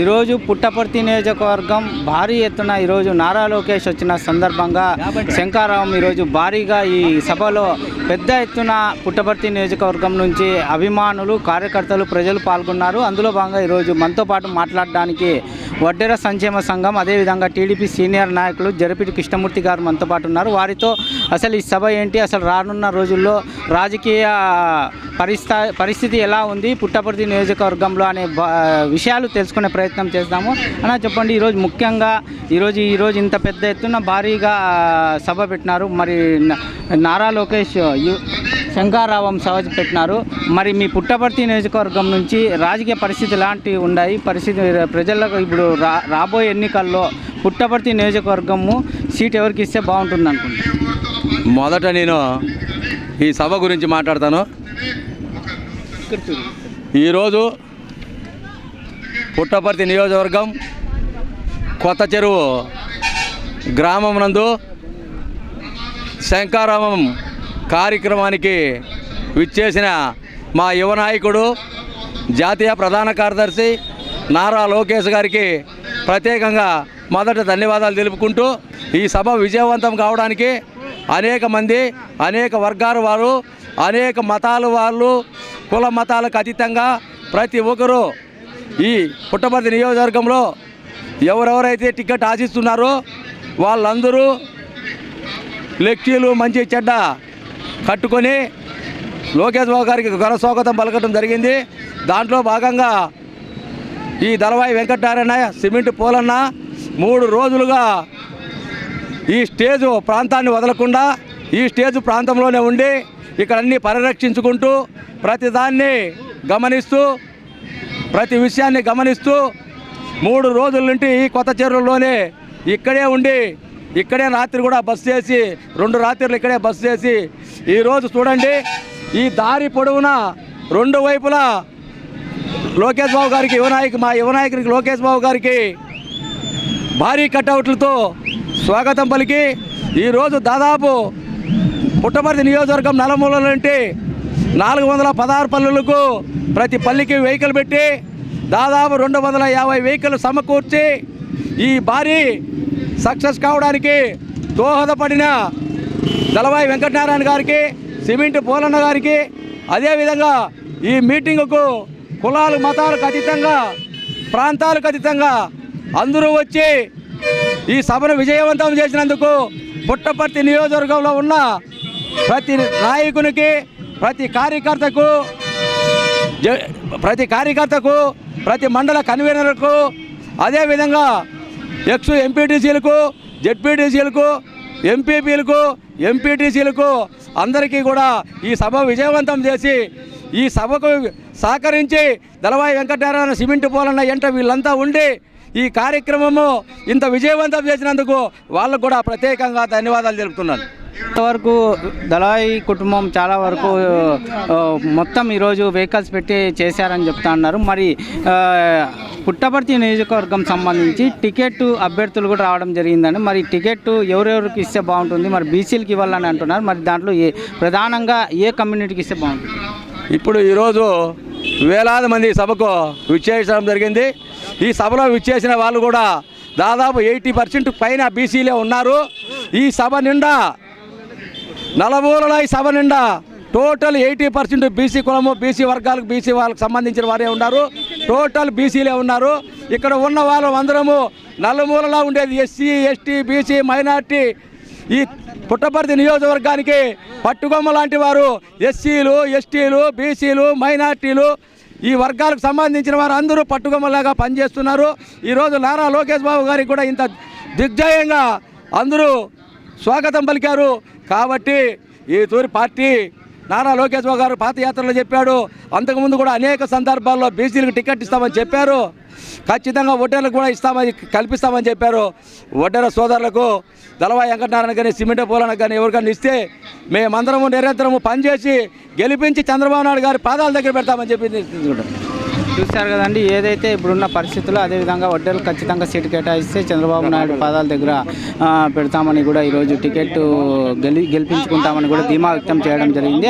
ఈరోజు పుట్టపర్తి నియోజకవర్గం భారీ ఎత్తున ఈరోజు నారా లోకేష్ వచ్చిన సందర్భంగా శంకారావం ఈరోజు భారీగా ఈ సభలో పెద్ద ఎత్తున పుట్టపర్తి నియోజకవర్గం నుంచి అభిమానులు కార్యకర్తలు ప్రజలు పాల్గొన్నారు. అందులో భాగంగా ఈరోజు మనతో పాటు మాట్లాడడానికి వడ్డెర సంక్షేమ సంఘం అదేవిధంగా టీడీపీ సీనియర్ నాయకులు జరపిటి కృష్ణమూర్తి గారు మనతో పాటు ఉన్నారు. వారితో అసలు ఈ సభ ఏంటి? అసలు రానున్న రోజుల్లో రాజకీయ పరిస్థ పరిస్థితి ఎలా ఉంది? పుట్టపర్తి నియోజకవర్గంలో అనే విషయాలు తెలుసుకునే ప్రయత్నం చేస్తాము అలా చెప్పండి ఈరోజు ముఖ్యంగా ఈరోజు ఈరోజు ఇంత పెద్ద ఎత్తున భారీగా సభ పెట్టినారు. మరి నారా లోకేష్ యు- శంకారావం సభ పెట్టినారు. మరి మీ పుట్టపర్తి నియోజకవర్గం నుంచి రాజకీయ పరిస్థితి ఎలాంటివి ఉన్నాయి పరిస్థితి ప్రజలకు ఇప్పుడు రా రాబోయే ఎన్నికల్లో పుట్టపర్తి నియోజకవర్గము సీట్ ఎవరికి ఇస్తే బాగుంటుంది అనుకుంటున్నాను మొదట నేను ఈ సభ గురించి మాట్లాడతాను. ఈరోజు పుట్టపర్తి నియోజకవర్గం కొత్త చెరువు గ్రామం నందు శంకారామం కార్యక్రమానికి విచ్చేసిన మా యువ నాయకుడు జాతీయ ప్రధాన కార్యదర్శి నారా లోకేష్ గారికి ప్రత్యేకంగా మొదట ధన్యవాదాలు తెలుపుకుంటూ ఈ సభ విజయవంతం కావడానికి అనేక మంది అనేక వర్గాల వారు అనేక మతాల వాళ్ళు కుల మతాలకు అతీతంగా ప్రతి ఒక్కరూ ఈ పుట్టపర్తి నియోజకవర్గంలో ఎవరెవరైతే టికెట్ ఆశిస్తున్నారో వాళ్ళందరూ లెక్కీలు మంచి చెడ్డ కట్టుకొని లోకేష్ బాబు గారికి ఘన స్వాగతం పలకటం జరిగింది. దాంట్లో భాగంగా ఈ దళవాయి వెంకటనారాయణ సిమెంట్ పోలన్న మూడు రోజులుగా ఈ స్టేజ్ ప్రాంతాన్ని వదలకుండా ఈ స్టేజ్ ప్రాంతంలోనే ఉండి ఇక్కడ అన్ని పరిరక్షించుకుంటూ ప్రతిదాన్ని గమనిస్తూ ప్రతి విషయాన్ని గమనిస్తూ మూడు రోజుల నుండి ఈ కొత్త చెరువులోనే ఇక్కడే ఉండి ఇక్కడే రాత్రి కూడా బస్ చేసి రెండు రాత్రులు ఇక్కడే బస్ చేసి ఈరోజు చూడండి ఈ దారి పొడవునా రెండు వైపులా లోకేష్ బాబు గారికి యువనాయకు మా యువనాయకునికి లోకేష్ బాబు గారికి భారీ కట్అవుట్లతో స్వాగతం పలికి. ఈరోజు దాదాపు పుట్టపర్తి నియోజకవర్గం నలమూల నుండి నాలుగు వందల పదహారు పల్లెలకు ప్రతి పల్లికి వెహికల్ పెట్టి దాదాపు రెండు వందల యాభై వెహికల్ సమకూర్చి ఈ భారీ సక్సెస్ కావడానికి దోహదపడిన దళవాయి వెంకటనారాయణ గారికి సిమెంట్ పోలన్న గారికి అదేవిధంగా ఈ మీటింగుకు కులాలు మతాలకు అతీతంగా ప్రాంతాలకు అతీతంగా అందరూ వచ్చి ఈ సభను విజయవంతం చేసినందుకు పుట్టపర్తి నియోజకవర్గంలో ఉన్న ప్రతి నాయకునికి ప్రతి కార్యకర్తకు ప్రతి కార్యకర్తకు ప్రతి మండల కన్వీనర్కు అదేవిధంగా ఎక్స్ ఎంపీటీసీలకు జెడ్పీటీసీలకు ఎంపీపీలకు ఎంపీటీసీలకు అందరికీ కూడా ఈ సభ విజయవంతం చేసి ఈ సభకు సహకరించి దళవాయి వెంకటనారాయణ సిమెంట్ పోలన్న ఎంట వీళ్ళంతా ఉండి ఈ కార్యక్రమము ఇంత విజయవంతం చేసినందుకు వాళ్ళకు కూడా ప్రత్యేకంగా ధన్యవాదాలు తెలుపుతున్నాను. ఇంతవరకు దళాయి కుటుంబం చాలా వరకు మొత్తం ఈరోజు వెహికల్స్ పెట్టి చేశారని చెప్తా ఉన్నారు. మరి పుట్టపర్తి నియోజకవర్గం సంబంధించి టికెట్ అభ్యర్థులు కూడా రావడం జరిగిందండి. మరి టికెట్ ఎవరెవరికి ఇస్తే బాగుంటుంది? మరి బీసీలకి ఇవ్వాలని అంటున్నారు. మరి దాంట్లో ఏ ప్రధానంగా ఏ కమ్యూనిటీకి ఇస్తే బాగుంటుంది? ఇప్పుడు ఈరోజు వేలాది మంది సభకు విచ్చేసడం జరిగింది. ఈ సభలో విచ్చేసిన వాళ్ళు కూడా దాదాపు ఎయిటీ పర్సెంట్ పైన బీసీలే ఉన్నారు. ఈ సభ నిండా నలమూలల ఈ సభ నిండా టోటల్ ఎయిటీ పర్సెంట్ బీసీ కులము బీసీ వర్గాలకు బీసీ వాళ్ళకి సంబంధించిన వారే ఉన్నారు. టోటల్ బీసీలే ఉన్నారు. ఇక్కడ ఉన్న వాళ్ళు అందరము నలుమూలలో ఉండేది. SC ST BC minority. ఈ పుట్టపర్తి నియోజకవర్గానికి పట్టుగొమ్మ లాంటి వారు ఎస్సీలు ఎస్టీలు బీసీలు మైనార్టీలు ఈ వర్గాలకు సంబంధించిన వారు అందరూ పట్టుగొమ్మలాగా పనిచేస్తున్నారు. ఈరోజు నారా లోకేష్ బాబు గారికి కూడా ఇంత దిగ్జయంగా అందరూ స్వాగతం పలికారు. కాబట్టి ఈ తూరి పార్టీ నారా లోకేష్ బాబు గారు పాదయాత్రలో చెప్పాడు. అంతకుముందు కూడా అనేక సందర్భాల్లో బీసీలకు టికెట్ ఇస్తామని చెప్పారు. ఖచ్చితంగా ఒడ్డర్లకు కూడా ఇస్తామని కల్పిస్తామని చెప్పారు. ఒడ్డర సోదరులకు దళవా వెంకటనారాయణ కానీ సిమెంట్ పూలన కానీ ఎవరికైనా ఇస్తే మేమందరము నిరంతరము పనిచేసి గెలిపించి చంద్రబాబు నాయుడు గారి పాదాల దగ్గర పెడతామని చెప్పి చూశారు కదండి ఏదైతే ఇప్పుడున్న పరిస్థితుల్లో అదేవిధంగా వడ్డీలు ఖచ్చితంగా సీటు కేటాయిస్తే చంద్రబాబు నాయుడు పాదాల దగ్గర పెడతామని కూడా ఈరోజు టికెట్ గెలి గెలిపించుకుంటామని కూడా ధీమా వ్యక్తం చేయడం జరిగింది.